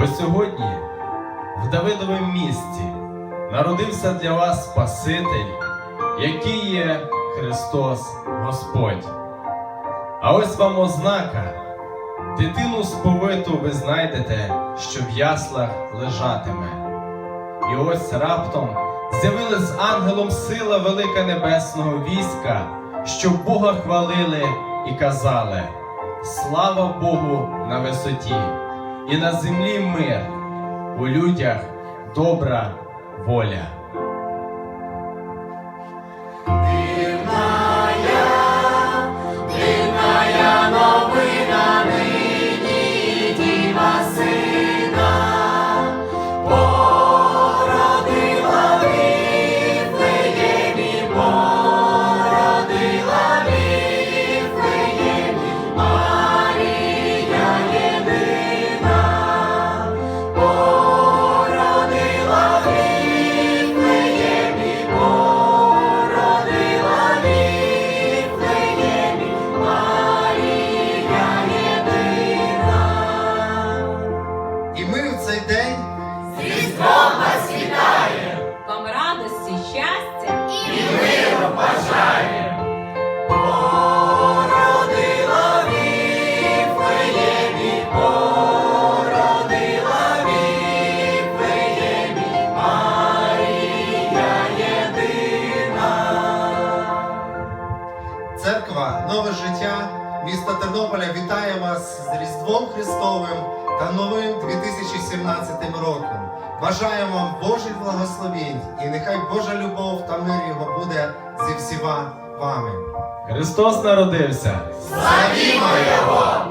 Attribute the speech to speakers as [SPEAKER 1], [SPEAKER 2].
[SPEAKER 1] Бо сьогодні в Давидовому місті народився для вас Спаситель, який є Христос Господь. А ось вам ознака. Дитину сповиту ви знайдете, що в яслах лежатиме. І ось раптом з'явилась ангелом сила велика небесного війська, що Бога хвалили і казали: Слава Богу на висоті, і на землі мир, у людях добра воля.
[SPEAKER 2] Церква Нове життя міста Тернополя вітає вас з Різдвом Христовим та новим 2017 роком. Бажаємо вам Божих благословінь і нехай Божа любов та мир його буде зі всіма вами.
[SPEAKER 1] Христос народився!
[SPEAKER 2] Славімо!